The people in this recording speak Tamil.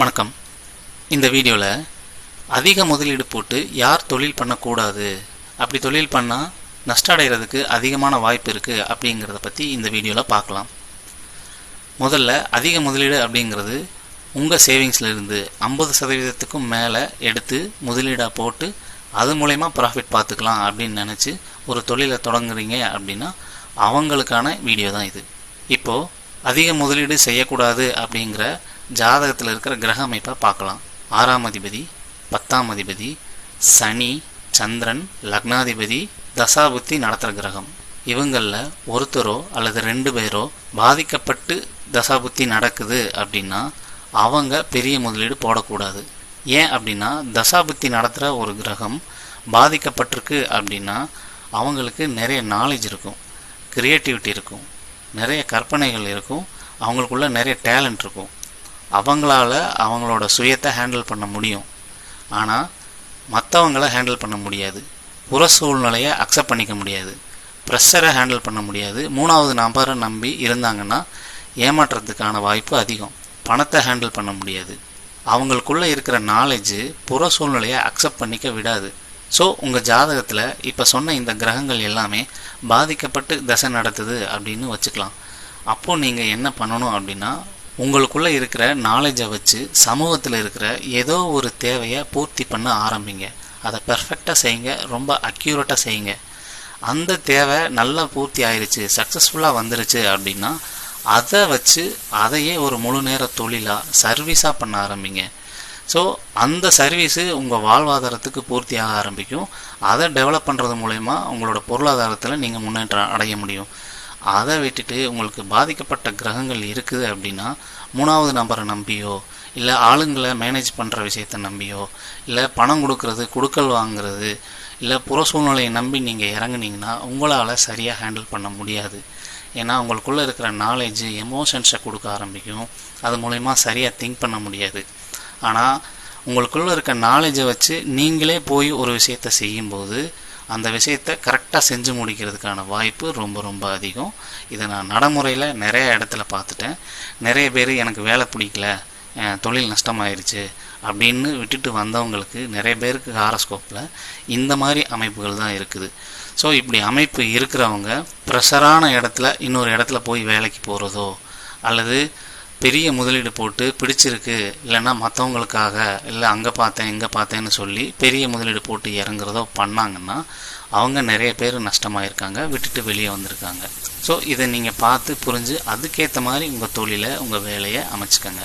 வணக்கம். இந்த வீடியோவில் அதிக முதலீடு போட்டு யார் தொழில் பண்ணக்கூடாது அப்படி தொழில் பண்ணால் நஷ்டம் அடைகிறதுக்கு அதிகமான வாய்ப்பு இருக்குது அப்படிங்கிறத பற்றி இந்த வீடியோவில் பார்க்கலாம். முதல்ல அதிக முதலீடு அப்படிங்கிறது உங்கள் சேவிங்ஸ்லேருந்து ஐம்பது சதவீதத்துக்கும் மேலே எடுத்து முதலீடாக போட்டு அது மூலயமா ப்ராஃபிட் பார்த்துக்கலாம் அப்படின்னு நினச்சி ஒரு தொழிலை தொடங்குறீங்க அப்படின்னா அவங்களுக்கான வீடியோ தான் இது. இப்போது அதிக முதலீடு செய்யக்கூடாது அப்படிங்கிற ஜாதகத்தில் இருக்கிற கிரக அமைப்பை பார்க்கலாம். ஆறாம் அதிபதி பத்தாம் அதிபதி சனி சந்திரன் லக்னாதிபதி தசாபுத்தி நடத்துகிற கிரகம். இவங்களில் ஒருத்தரோ அல்லது ரெண்டு பேரோ பாதிக்கப்பட்டு தசாபுத்தி நடக்குது அப்படின்னா அவங்க பெரிய முதலீடு போடக்கூடாது. ஏன் அப்படின்னா தசாபுத்தி நடத்துகிற ஒரு கிரகம் பாதிக்கப்பட்டிருக்கு அப்படின்னா அவங்களுக்கு நிறைய நாலேஜ் இருக்கும். க்ரியேட்டிவிட்டி இருக்கும். நிறைய கற்பனைகள் இருக்கும். அவங்களுக்குள்ள நிறைய டேலண்ட் இருக்கும். அவங்களால அவங்களோட சுயத்தை ஹேண்டில் பண்ண முடியும். ஆனால் மற்றவங்கள ஹேண்டில் பண்ண முடியாது. புற சூழ்நிலையை அக்செப்ட் பண்ணிக்க முடியாது. ப்ரெஷரை ஹேண்டில் பண்ண முடியாது. மூணாவது நபரை நம்பி இருந்தாங்கன்னா ஏமாற்றத்துக்கான வாய்ப்பு அதிகம். பணத்தை ஹேண்டில் பண்ண முடியாது. அவங்களுக்குள்ளே இருக்கிற நாலேஜு புற சூழ்நிலையை அக்செப்ட் பண்ணிக்க விடாது. ஸோ உங்கள் ஜாதகத்தில் இப்போ சொன்ன இந்த கிரகங்கள் எல்லாமே பாதிக்கப்பட்டு தசை நடத்துது அப்படின்னு வச்சுக்கலாம். அப்போது நீங்கள் என்ன பண்ணணும் அப்படின்னா உங்களுக்குள்ளே இருக்கிற நாலேஜை வச்சு சமூகத்தில் இருக்கிற ஏதோ ஒரு தேவையை பூர்த்தி பண்ண ஆரம்பிங்க. அதை பெர்ஃபெக்டாக செய்யுங்க ரொம்ப அக்யூரேட்டாக செய்யுங்க. அந்த தேவை நல்லா பூர்த்தி ஆயிடுச்சு சக்ஸஸ்ஃபுல்லாக வந்துருச்சு அப்படின்னா அதை வச்சு அதையே ஒரு முழு நேர தொழிலாக சர்வீஸாக பண்ண ஆரம்பிங்க. ஸோ அந்த சர்வீஸு உங்கள் வாழ்வாதாரத்துக்கு பூர்த்தியாக ஆரம்பிக்கும். அதை டெவலப் பண்ணுறது மூலயமா உங்களோட பொருளாதாரத்தில் நீங்கள் முன்னேற்றம் அடைய முடியும். அதை விட்டுட்டு உங்களுக்கு பாதிக்கப்பட்ட கிரகங்கள் இருக்குது அப்படின்னா மூணாவது நபரை நம்பியோ இல்லை ஆளுங்களை மேனேஜ் பண்ணுற விஷயத்தை நம்பியோ இல்லை பணம் கொடுக்கறது கொடுக்கல் வாங்குறது இல்லை புற சூழ்நிலையை நம்பி நீங்கள் இறங்குனீங்கன்னா உங்களால் சரியாக ஹேண்டில் பண்ண முடியாது. ஏன்னா உங்களுக்குள்ளே இருக்கிற நாலேஜ் எமோஷன்ஸை கொடுக்க ஆரம்பிக்கும். அது மூலயமா சரியாக திங்க் பண்ண முடியாது. ஆனால் உங்களுக்குள்ளே இருக்க நாலேஜை வச்சு நீங்களே போய் ஒரு விஷயத்தை செய்யும்போது அந்த விஷயத்தை கரெக்டாக செஞ்சு முடிக்கிறதுக்கான வாய்ப்பு ரொம்ப ரொம்ப அதிகம். இதை நான் நடைமுறையில் நிறைய இடத்துல பார்த்துட்டேன். நிறைய பேர் எனக்கு வேலை பிடிக்கல தொழில் நஷ்டமாயிருச்சு அப்படின்னு விட்டுட்டு வந்தவங்களுக்கு நிறைய பேருக்கு ஹாரஸ்கோப்பில் இந்த மாதிரி அமைப்புகள் தான் இருக்குது. ஸோ இப்படி அமைப்பு இருக்கிறவங்க ப்ரெஷரான இடத்துல இன்னொரு இடத்துல போய் வேலைக்கு போகிறதோ அல்லது பெரிய முதலீடு போட்டு பிடிச்சிருக்கு இல்லைன்னா மற்றவங்களுக்காக இல்லை அங்கே பார்த்தேன் இங்கே பார்த்தேன்னு சொல்லி பெரிய முதலீடு போட்டு இறங்குறதோ பண்ணாங்கன்னா அவங்க நிறைய பேர் நஷ்டமாயிருக்காங்க விட்டுட்டு வெளியே வந்திருக்காங்க. ஸோ இதை நீங்கள் பார்த்து புரிஞ்சு அதுக்கேற்ற மாதிரி உங்கள் தொழிலை உங்கள் வேலையை அமைச்சுக்கோங்க.